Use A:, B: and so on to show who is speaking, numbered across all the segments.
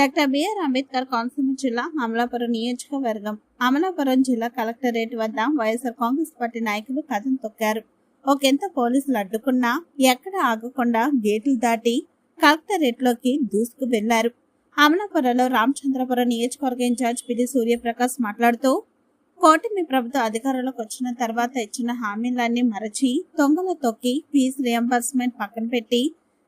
A: Doctor BR Ambedkar Konaseema జిల్లా అమలాపురం నియోజకవర్గం. అమలాపురం జిల్లా కలెక్టరేట్ వద్ద వైఎస్ఆర్ కాంగ్రెస్ పార్టీ నాయకులు కథం తొక్కారు. ఒకెంత పోలీసులు అడ్డుకున్నా ఎక్కడ ఆగకుండా గేట్లు దాటి కలెక్టరేట్లోకి దూసుకు వెళ్ళారు అమలాపురంలో రామచంద్రపురం నియోజకవర్గ ఇన్ఛార్జ్ పిడి సూర్యప్రకాష్ మాట్లాడుతూ కూటమి ప్రభుత్వ అధికారంలోకి వచ్చిన తర్వాత ఇచ్చిన హామీలన్నీ మరచి తొంగల తొక్కి ఫీజు రియంబర్స్మెంట్ పక్కన పెట్టి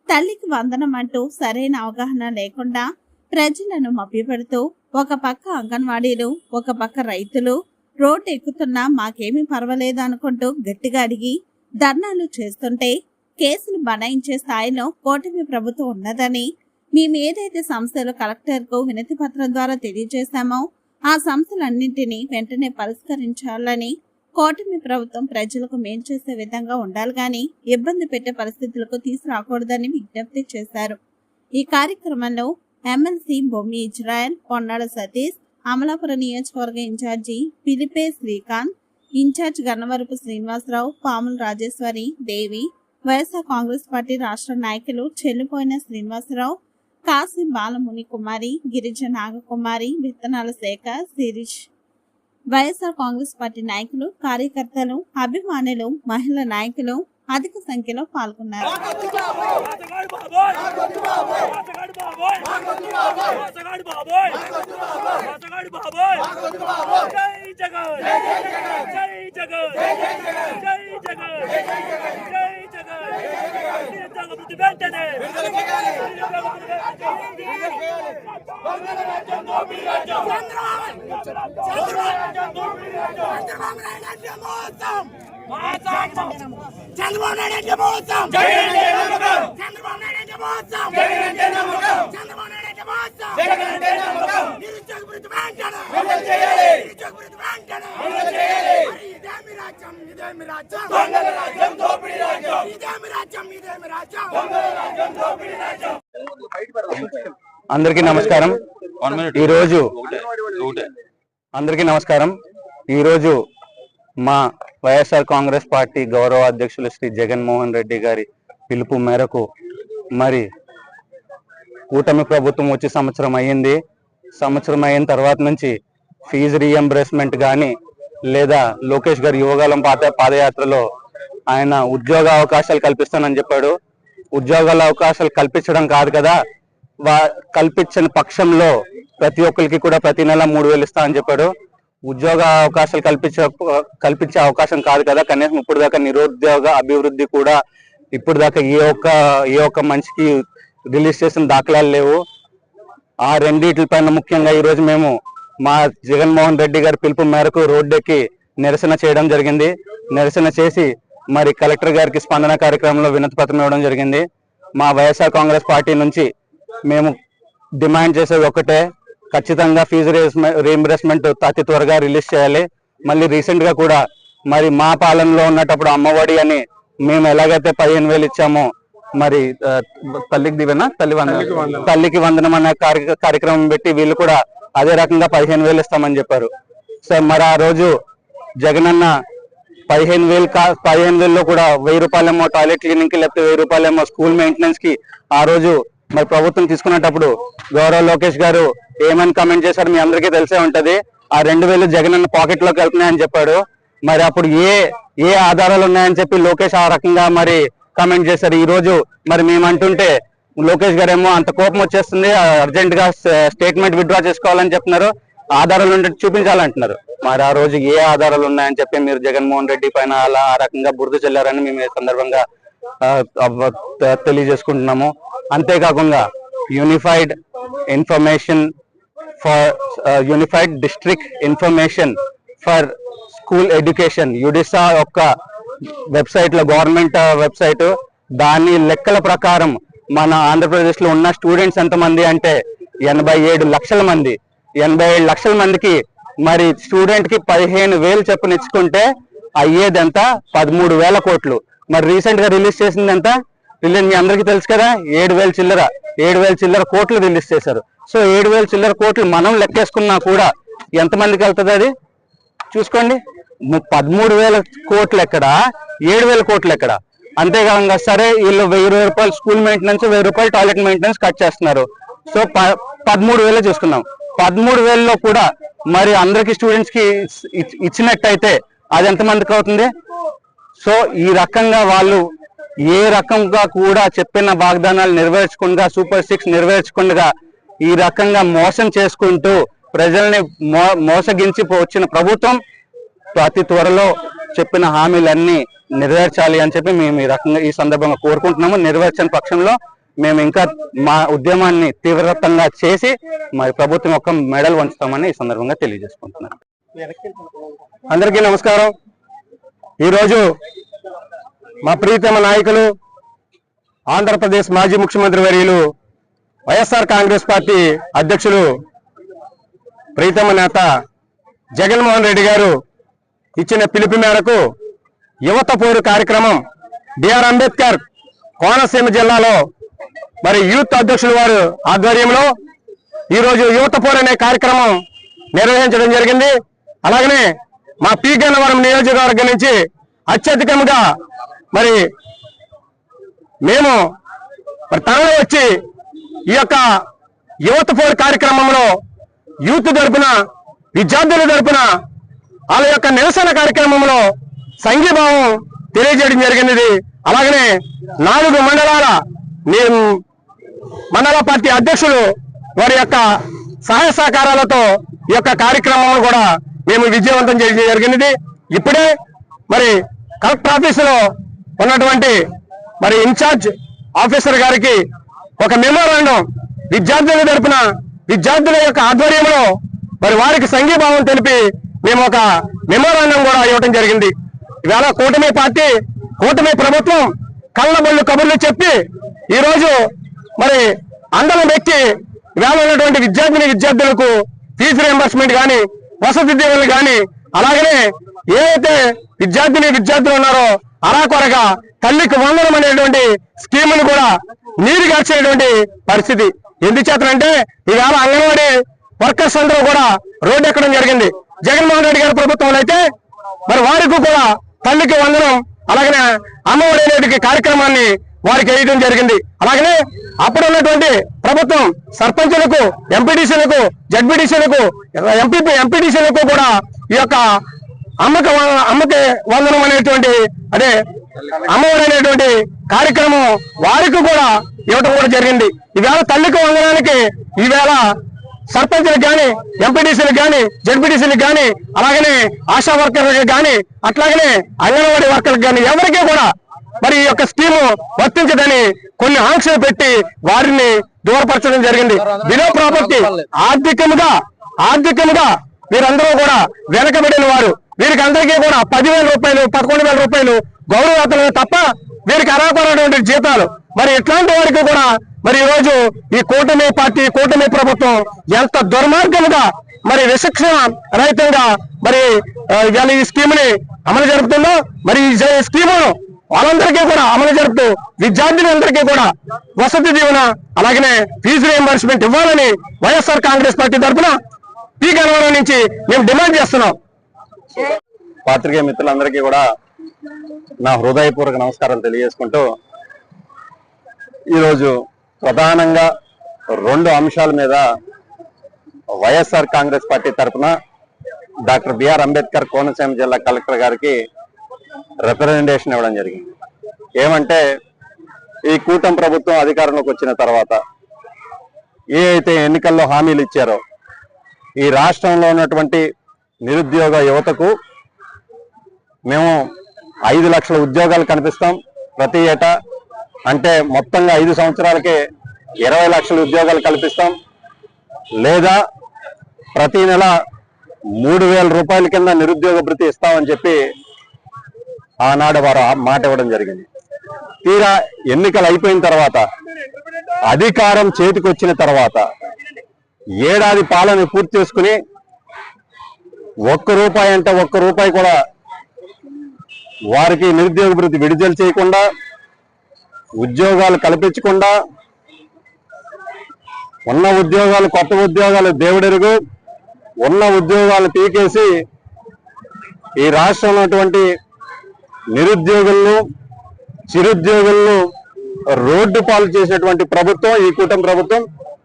A: తల్లికి వందనం అంటూ సరైన అవగాహన లేకుండా ప్రజలను మభ్యపెడుతూ ఒక పక్క అంగన్వాడీలు ఒక పక్క రైతులు రోడ్డు ఎక్కుతున్నా మాకేమీ పర్వాలేదు అనుకుంటూ గట్టిగా అడిగి ధర్నాలు చేస్తుంటే కేసులు బనాయించే స్థాయిలో కూటమి ప్రభుత్వం ఉన్నదని మేము ఏదైతే సంస్థలు కలెక్టర్కు వినతి పత్రం ద్వారా తెలియజేశామో ఆ సంస్థలన్నింటినీ వెంటనే పరిష్కరించాలని కూటమి ప్రభుత్వం ప్రజలకు మేలు చేసే విధంగా ఉండాలి గాని ఇబ్బంది పెట్టే పరిస్థితులకు తీసుకురాకూడదని విజ్ఞప్తి చేశారు. ఈ కార్యక్రమంలో ఎమ్మెల్సీ బొమ్మి ఇజ్రాయల్ పొన్నాడ సతీష్ అమలాపురం నియోజకవర్గ incharge పిలిపే Srikanth in charge Gannavarapu Srinivasarao Pamula Rajeshwari Devi YSR Congress party రాష్ట్ర నాయకులు చెల్లిపోయిన శ్రీనివాసరావు కాశీ బాలముని కుమారి గిరిజ నాగకుమారి విత్తనాల శాఖ శిరీష్. వైఎస్ఆర్ కాంగ్రెస్ పార్టీ నాయకులు కార్యకర్తలు అభిమానులు మహిళా నాయకులు అధిక సంఖ్యలో పాల్గొన్నారు
B: మోసగాడు బాబోయ్
C: చంద్రబాబు నాయుడు అంటే మోసం. చంద్రబాబు నాయుడు అంటే మోసం. చంద్రబాబు నాయుడు అంటే మోసం. నిరుద్యోగ వృత్తి వెంటనే నిరుద్యోగ వృత్తి వెంటనే మరి ఇదేమి రాజ్యం? ఇదేమి రాజ్యం? ఇదేమి రాజ్యం? ఇదేమి రాజ్యం?
D: అందరికీ నమస్కారం. ఈరోజు అందరికీ నమస్కారం. ఈరోజు మా వైఎస్ఆర్ కాంగ్రెస్ పార్టీ గౌరవ అధ్యక్షులు శ్రీ జగన్మోహన్ రెడ్డి గారి పిలుపు మేరకు మరి కూటమి ప్రభుత్వం వచ్చి సంవత్సరం అయ్యింది. సంవత్సరం అయిన తర్వాత నుంచి ఫీజు రీఎంబర్స్మెంట్ కానీ లేదా లోకేష్ గారి యువగాలం పాత పాదయాత్రలో ఆయన ఉద్యోగ అవకాశాలు కల్పిస్తానని చెప్పాడు. ఉద్యోగాల అవకాశాలు కల్పించడం కాదు కదా. వా కల్పించిన పక్షంలో ప్రతి ఒక్కరికి కూడా ప్రతి నెల మూడు వేలు ఇస్తా అని చెప్పాడు. ఉద్యోగ అవకాశాలు కల్పించ కల్పించే అవకాశం కాదు కదా. కనీసం ఇప్పుడు దాకా నిరుద్యోగ అభివృద్ధి కూడా ఇప్పుడు దాకా ఏ ఒక్క ఏ ఒక్క మనిషికి రిలీజ్ చేసిన దాఖలాలు లేవు. ఆ రెండిటిపైన ముఖ్యంగా ఈరోజు మేము మా జగన్మోహన్ రెడ్డి గారి పిలుపు మేరకు రోడ్డెక్కి నిరసన చేయడం జరిగింది. నిరసన చేసి మరి కలెక్టర్ గారికి స్పందన కార్యక్రమంలో వినతి పత్రం ఇవ్వడం జరిగింది. మా వైఎస్ఆర్ కాంగ్రెస్ పార్టీ నుంచి మేము డిమాండ్ చేసేది ఒకటే. ఖచ్చితంగా ఫీజు రీఎంబర్స్మెంట్ అతి త్వరగా రిలీజ్ చేయాలి. మళ్ళీ రీసెంట్గా కూడా మరి మా పాలనలో ఉన్నటప్పుడు అమ్మఒడి అని మేము ఎలాగైతే పదిహేను వేలు ఇచ్చామో మరి తల్లికి దివేనా? తల్లి వందనం. తల్లికి వందనం. అనే కార్య- కార్యక్రమం పెట్టి వీళ్ళు కూడా అదే రకంగా పదిహేను వేలు ఇస్తామని చెప్పారు. సో మరి ఆ రోజు జగనన్న పదిహేను వేలు కా పదిహేను వేలలో కూడా వెయ్యి రూపాయలేమో టాయిలెట్ క్లీనింగ్కి లేకపోతే వెయ్యి రూపాయలేమో స్కూల్ మెయింటెనెన్స్కి ఆ రోజు మరి ప్రభుత్వం తీసుకునేటప్పుడు గౌరవ లోకేష్ గారు ఏమని కమెంట్ చేశారు మీ అందరికీ తెలిసే ఉంటది. ఆ రెండు వేలు జగనన్న పాకెట్లోకి వెళ్తున్నాయని చెప్పాడు. మరి అప్పుడు ఏ ఏ ఆధారాలు ఉన్నాయని చెప్పి లోకేష్ ఆ రకంగా మరి కమెంట్ చేశారు. ఈ రోజు మరి మేము అంటుంటే లోకేష్ గారు ఏమో అంత కోపం వచ్చేస్తుంది అర్జెంట్గా స్టేట్మెంట్ విత్డ్రా చేసుకోవాలని చెప్తున్నారు. ఆధారాలు ఉంటే చూపించాలంటున్నారు. మరి ఆ రోజు ఏ ఆధారాలు ఉన్నాయని చెప్పి మీరు జగన్మోహన్ రెడ్డి పైన అలా ఆ రకంగా బురద చెల్లారని మేము ఈ సందర్భంగా తెలియజేసుకుంటున్నాము. అంతేకాకుండా unified information for unified district information for school education UDISE యొక్క వెబ్సైట్లో గవర్నమెంట్ వెబ్సైట్ దాని లెక్కల ప్రకారం మన ఆంధ్రప్రదేశ్లో ఉన్న స్టూడెంట్స్ ఎంతమంది అంటే ఎనభై ఏడు లక్షల మంది. ఎనభై ఏడు లక్షల మందికి మరి స్టూడెంట్కి పదిహేను వేలు చెప్పునిచ్చుకుంటే అయ్యేదంతా అయ్యేది ఎంత? పదమూడు వేల కోట్లు. మరి రీసెంట్గా రిలీజ్ చేసింది వీళ్ళని మీ అందరికీ తెలుసు కదా ఏడు వేల చిల్లర ఏడు వేల చిల్లర కోట్లు రిలీజ్ చేశారు సో ఏడు వేల చిల్లర కోట్లు మనం లెక్కేసుకున్నా కూడా ఎంతమందికి వెళ్తుంది అది? చూసుకోండి. పదమూడు వేల కోట్లు ఎక్కడ? ఏడు వేల కోట్లు ఎక్కడ? అంతేకాకుండా సరే వీళ్ళు వెయ్యి రూపాయలు స్కూల్ మెయింటెనెన్స్ వెయ్యి రూపాయలు టాయిలెట్ మెయింటెనెన్స్ కట్ చేస్తున్నారు. సో ప-
E: పదమూడు వేలే చూసుకున్నాం పదమూడు వేలలో కూడా మరి అందరికి స్టూడెంట్స్కి ఇచ్చినట్టయితే అది ఎంతమందికి అవుతుంది? సో ఈ రకంగా వాళ్ళు ఏ రకంగా కూడా చెప్పిన వాగ్దానాలు నెరవేర్చకుండా సూపర్ సిక్స్ నెరవేర్చకుండా ఈ రకంగా మోసం చేసుకుంటూ ప్రజల్ని మో మోసగించి వచ్చిన ప్రభుత్వం అతి త్వరలో చెప్పిన హామీలన్నీ నెరవేర్చాలి అని చెప్పి మేము ఈ రకంగా ఈ సందర్భంగా కోరుకుంటున్నాము. నెరవేర్చని పక్షంలో మేము ఇంకా మా ఉద్యమాన్ని తీవ్రతంగా చేసి మరి ప్రభుత్వం యొక్క మెడల్ వంచుతామని ఈ సందర్భంగా తెలియజేసుకుంటున్నాను. అందరికీ నమస్కారం. ఈరోజు మా ప్రీతమ నాయకులు ఆంధ్రప్రదేశ్ మాజీ ముఖ్యమంత్రి వర్యులు వైఎస్ఆర్ కాంగ్రెస్ పార్టీ అధ్యక్షులు ప్రీతమ నేత జగన్మోహన్ రెడ్డి గారు ఇచ్చిన పిలుపు మేరకు యువత పోరు కార్యక్రమం బిఆర్ అంబేద్కర్ కోనసీమ జిల్లాలో మరి యూత్ అధ్యక్షులు వారు ఆధ్వర్యంలో ఈరోజు యువత పోరు అనే కార్యక్రమం నిర్వహించడం జరిగింది. అలాగనే మా పి గన్నవరం నియోజకవర్గం నుంచి అత్యధికంగా మరి మేము మరి తనలో వచ్చి ఈ యొక్క యువత ఫోర్ కార్యక్రమంలో యూత్ తరపున విద్యార్థుల తరపున వాళ్ళ యొక్క నిరసన కార్యక్రమంలో సంఘీభావం తెలియజేయడం జరిగినది. అలాగనే నాలుగు మండలాల మండల పార్టీ అధ్యక్షులు వారి యొక్క సహాయ సహకారాలతో ఈ యొక్క కార్యక్రమం కూడా మేము విజయవంతం చేయడం జరిగినది. ఇప్పుడే మరి కలెక్టర్ ఆఫీసులో ఉన్నటువంటి మరి ఇన్ఛార్జ్ ఆఫీసర్ గారికి ఒక మెమోరాండం విద్యార్థుల తరపున విద్యార్థుల యొక్క ఆధ్వర్యంలో మరి వారికి సంఘీభావం తెలిపి మేము ఒక మెమోరాండం కూడా ఇవ్వటం జరిగింది. ఇవాళ కూటమి పార్టీ కూటమి ప్రభుత్వం కళ్ళబొల్లు కబుర్లు చెప్పి ఈరోజు మరి అందరం వ్యక్తి ఇవాళ ఉన్నటువంటి విద్యార్థిని విద్యార్థులకు ఫీజు రియంబర్స్మెంట్ కానీ వసతి దీవులు కానీ అలాగనే ఏదైతే విద్యార్థిని విద్యార్థులు ఉన్నారో అరాకొరగా తల్లికి వందనం అనేటువంటి స్కీమ్ను కూడా నీరు గార్చేటువంటి పరిస్థితి. ఎందుచేతనంటే ఈవేళ అంగన్వాడీ వర్కర్స్ అందరూ కూడా రోడ్డు ఎక్కడం జరిగింది. జగన్మోహన్ రెడ్డి గారి ప్రభుత్వంలో అయితే మరి వారికి కూడా తల్లికి వందనం అలాగనే అమ్మఒడి అనేటువంటి కార్యక్రమాన్ని వారికి వేయడం జరిగింది. అలాగనే అప్పుడు ఉన్నటువంటి ప్రభుత్వం సర్పంచులకు ఎంపీడీసీలకు జడ్పీడీసీలకు ఎంపీ ఎంపీడీసీలకు కూడా ఈ యొక్క అమ్మక అమ్మకి వందనం అనేటువంటి అదే అమ్మఒడి అనేటువంటి కార్యక్రమం వారికి కూడా ఇవ్వటం కూడా జరిగింది. ఈవేళ తల్లికి వందనానికి ఈవేళ సర్పంచ్లకు కానీ ఎంపీటీసీలకు కానీ జడ్పీటీసీలకు కానీ అలాగనే ఆశా వర్కర్లకు కానీ అట్లాగనే అంగన్వాడీ వర్కర్లకు కానీ ఎవరికీ కూడా మరి ఈ యొక్క స్కీము వర్తించదని కొన్ని ఆంక్షలు పెట్టి వారిని దూరపరచడం జరిగింది. బిలో ప్రాపర్టీ ఆర్థికంగా ఆర్థికంగా వీరందరూ కూడా వెనకబడిన వారు. వీరికి అందరికీ కూడా పదివేల రూపాయలు పదకొండు వేల రూపాయలు గౌరవ తప్ప వీరికి అర్హపడినటువంటి జీతాలు. మరి ఇట్లాంటి వారికి కూడా మరి ఈరోజు రోజు ఈ కూటమి పార్టీ కూటమి ప్రభుత్వం ఎంత దుర్మార్గంగా మరి విశిక్షణ రహితంగా మరి ఆ, ఈ స్కీమ్ని అమలు జరుపుతుందో మరి ఈ స్కీమును వాళ్ళందరికీ కూడా అమలు జరుపుతూ విద్యార్థులందరికీ కూడా వసతి దీవెన అలాగనే ఫీజు రియంబర్స్మెంట్ ఇవ్వాలని వైఎస్ఆర్ కాంగ్రెస్ పార్టీ తరఫున పీ గణవరం నుంచి మేము డిమాండ్ చేస్తున్నాం. పాత్రికేయ మిత్రులందరికీ కూడా నా హృదయపూర్వక నమస్కారాలు తెలియజేసుకుంటూ ఈరోజు ప్రధానంగా రెండు అంశాల మీద వైఎస్ఆర్ కాంగ్రెస్ పార్టీ తరఫున డాక్టర్ బిఆర్ అంబేద్కర్ కోనసీమ జిల్లా కలెక్టర్ గారికి రిప్రజెంటేషన్ ఇవ్వడం జరిగింది. ఏమంటే ఈ కూటమి ప్రభుత్వం అధికారంలోకి వచ్చిన తర్వాత ఏ అయితే ఎన్నికల్లో హామీలు ఇచ్చారో ఈ రాష్ట్రంలో ఉన్నటువంటి నిరుద్యోగ యువతకు మేము ఐదు లక్షల ఉద్యోగాలు కనిపిస్తాం ప్రతి ఏటా. అంటే మొత్తంగా ఐదు సంవత్సరాలకే ఇరవై లక్షల ఉద్యోగాలు కల్పిస్తాం. లేదా ప్రతి నెల మూడు వేల రూపాయల కింద నిరుద్యోగ భృతి ఇస్తామని చెప్పి ఆనాడు వారు మాట ఇవ్వడం జరిగింది. తీరా ఎన్నికలు అయిపోయిన తర్వాత అధికారం చేతికొచ్చిన తర్వాత ఏడాది పాలన పూర్తి చేసుకుని ఒక్క రూపాయి అంటే ఒక్క రూపాయి కూడా వారికి నిరుద్యోగ భృతి విడుదల చేయకుండా ఉద్యోగాలు కల్పించకుండా ఉన్న ఉద్యోగాలు కొత్త ఉద్యోగాలు దేవుడెరుగు ఉన్న ఉద్యోగాలు పీకేసి ఈ రాష్ట్రంలో ఉన్నటువంటి నిరుద్యోగులను చిరుద్యోగులను రోడ్డు పాలు చేసినటువంటి ప్రభుత్వం ఈ కూటమి ప్రభుత్వం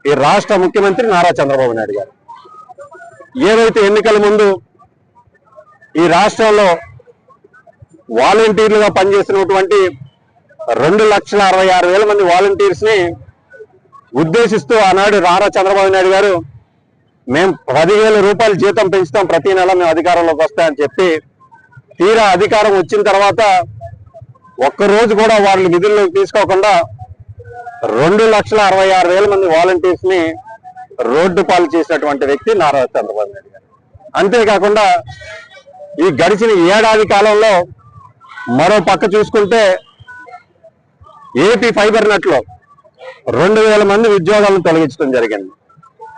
F: ఈ రాష్ట్ర ముఖ్యమంత్రి నారా చంద్రబాబు నాయుడు గారు. ఏదైతే ఎన్నికల ముందు ఈ రాష్ట్రంలో వాలంటీర్లుగా పనిచేసినటువంటి రెండు లక్షల అరవై ఆరు వేల మంది వాలంటీర్స్ని ఉద్దేశిస్తూ ఆనాడు నారా చంద్రబాబు నాయుడు గారు మేము పదివేల రూపాయల జీతం పెంచుతాం ప్రతి నెల మేము అధికారంలోకి వస్తాయని చెప్పి తీరా అధికారం వచ్చిన తర్వాత ఒక్క రోజు కూడా వాళ్ళు విధుల్లోకి తీసుకోకుండా రెండు లక్షల అరవై ఆరు వేల మంది వాలంటీర్స్ని రోడ్డు పాలు చేసినటువంటి వ్యక్తి నారా చంద్రబాబు నాయుడు గారు. అంతేకాకుండా ఈ గడిచిన ఏడాది కాలంలో మరో పక్క చూసుకుంటే ఏపీ ఫైబర్ నెట్లో రెండు వేల మంది ఉద్యోగాలను తొలగించడం జరిగింది.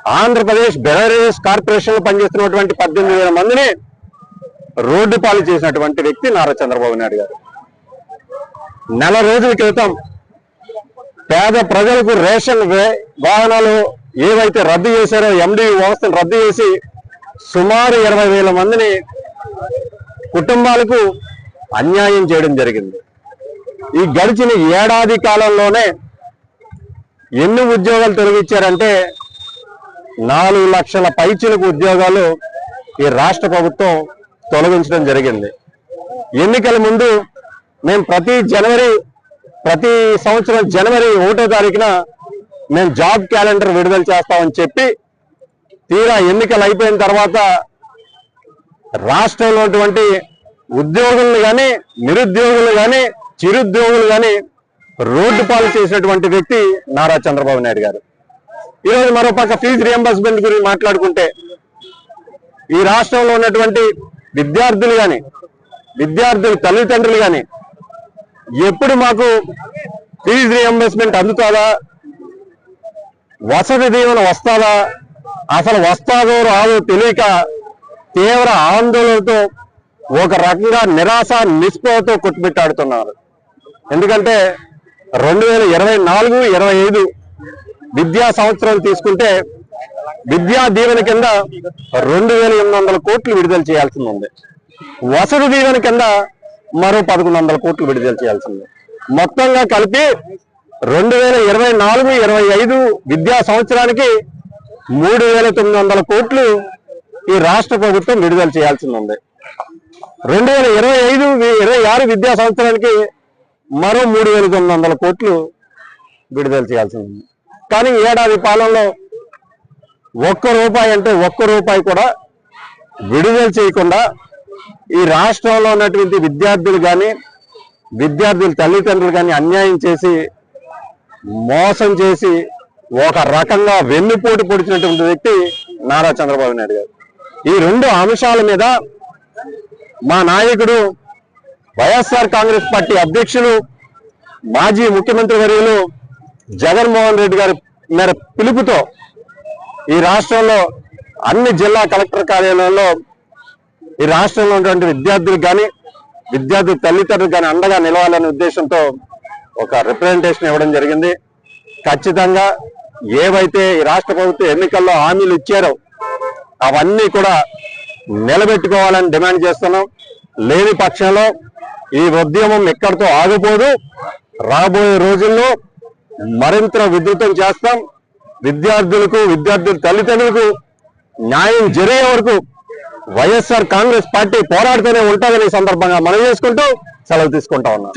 F: ఆంధ్రప్రదేశ్ బెవరేజెస్ కార్పొరేషన్లో పనిచేస్తున్నటువంటి పద్దెనిమిది వేల మందిని రోడ్డు పాలు చేసినటువంటి వ్యక్తి నారా చంద్రబాబు నాయుడు గారు. నెల రోజుల క్రితం పేద ప్రజలకు రేషన్ వే- వాహనాలు ఏవైతే రద్దు చేశారో ఎండి వ్యవస్థను రద్దు చేసి సుమారు ఇరవై వేల మందిని కుటుంబాలకు అన్యాయం చేయడం జరిగింది. ఈ గడిచిన ఏడాది కాలంలోనే ఎన్ని ఉద్యోగాలు తొలగించారంటే నాలుగు లక్షల పైచిలకు ఉద్యోగాలు ఈ రాష్ట్ర ప్రభుత్వం తొలగించడం జరిగింది. ఎన్నికల ముందు మేము ప్రతి జనవరి ప్రతి సంవత్సరం జనవరి ఒకటో తారీఖున మేము జాబ్ క్యాలెండర్ విడుదల చేస్తామని చెప్పి తీరా ఎన్నికలు అయిపోయిన తర్వాత రాష్ట్రంలో ఉన్నటువంటి ఉద్యోగులను కానీ నిరుద్యోగులు కానీ చిరుద్యోగులు కానీ రోడ్డు పాలు చేసినటువంటి వ్యక్తి నారా చంద్రబాబు నాయుడు గారు. ఈరోజు మరోపక్క ఫీజు రియంబర్స్మెంట్ గురించి మాట్లాడుకుంటే ఈ రాష్ట్రంలో ఉన్నటువంటి విద్యార్థులు కానీ విద్యార్థుల తల్లిదండ్రులు కానీ ఎప్పుడు మాకు ఫీజు రియంబర్స్మెంట్ అందుతుందా? వసతి దీవెన వస్తాదా అసలు వస్తాదో రాదో తెలియక తీవ్ర ఆందోళనతో ఒక రకంగా నిరాశ నిస్పృహతో కొట్టుబెట్టాడుతున్నారు ఎందుకంటే రెండు వేల ఇరవై నాలుగు ఇరవై ఐదు విద్యా సంవత్సరం తీసుకుంటే విద్యా దీవెన కింద రెండు వేల ఎనిమిది వందల కోట్లు విడుదల చేయాల్సింది. ఉంది వసతి దీవెన కింద మరో పదకొండు వందల కోట్లు విడుదల చేయాల్సింది. మొత్తంగా కలిపి రెండు వేల ఇరవై నాలుగు ఇరవై ఐదు విద్యా సంవత్సరానికి మూడు వేల తొమ్మిది వందల కోట్లు ఈ రాష్ట్ర ప్రభుత్వం విడుదల చేయాల్సి ఉంది రెండు వేల ఇరవై ఐదు ఇరవై ఆరు విద్యా సంవత్సరానికి మరో మూడు వేల తొమ్మిది వందల కోట్లు విడుదల చేయాల్సి ఉంది కానీ ఏడాది పాలనలో ఒక్క రూపాయి అంటే ఒక్క రూపాయి కూడా విడుదల చేయకుండా ఈ రాష్ట్రంలో ఉన్నటువంటి విద్యార్థులు కానీ విద్యార్థుల తల్లిదండ్రులు కానీ అన్యాయం చేసి మోసం చేసి ఒక రకంగా వెన్నుపోటు పొడిచినటువంటి వ్యక్తి నారా చంద్రబాబు నాయుడు గారు. ఈ రెండు అంశాల మీద మా నాయకుడు వైఎస్ఆర్ కాంగ్రెస్ పార్టీ అధ్యక్షులు మాజీ ముఖ్యమంత్రి వర్యులు జగన్మోహన్ రెడ్డి గారి మేర పిలుపుతో ఈ రాష్ట్రంలో అన్ని జిల్లా కలెక్టర్ కార్యాలయంలో ఈ రాష్ట్రంలో ఉన్నటువంటి విద్యార్థులకు కానీ విద్యార్థుల తల్లిదండ్రులకు కానీ అండగా నిలవాలనే ఉద్దేశంతో ఒక రిప్రజెంటేషన్ ఇవ్వడం జరిగింది. ఖచ్చితంగా ఏవైతే ఈ రాష్ట్ర ప్రభుత్వం ఎన్నికల్లో హామీలు ఇచ్చారో అవన్నీ కూడా నిలబెట్టుకోవాలని డిమాండ్ చేస్తున్నాం. లేని పక్షంలో ఈ ఉద్యమం ఎక్కడితో ఆగిపోదు. రాబోయే రోజుల్లో మరింత విద్యుతం చేస్తాం. విద్యార్థులకు విద్యార్థుల తల్లిదండ్రులకు న్యాయం జరిగే వరకు వైఎస్ఆర్ కాంగ్రెస్ పార్టీ పోరాడుతూనే ఉంటుందని సందర్భంగా మనం చేసుకుంటూ సెలవు తీసుకుంటా ఉన్నాం.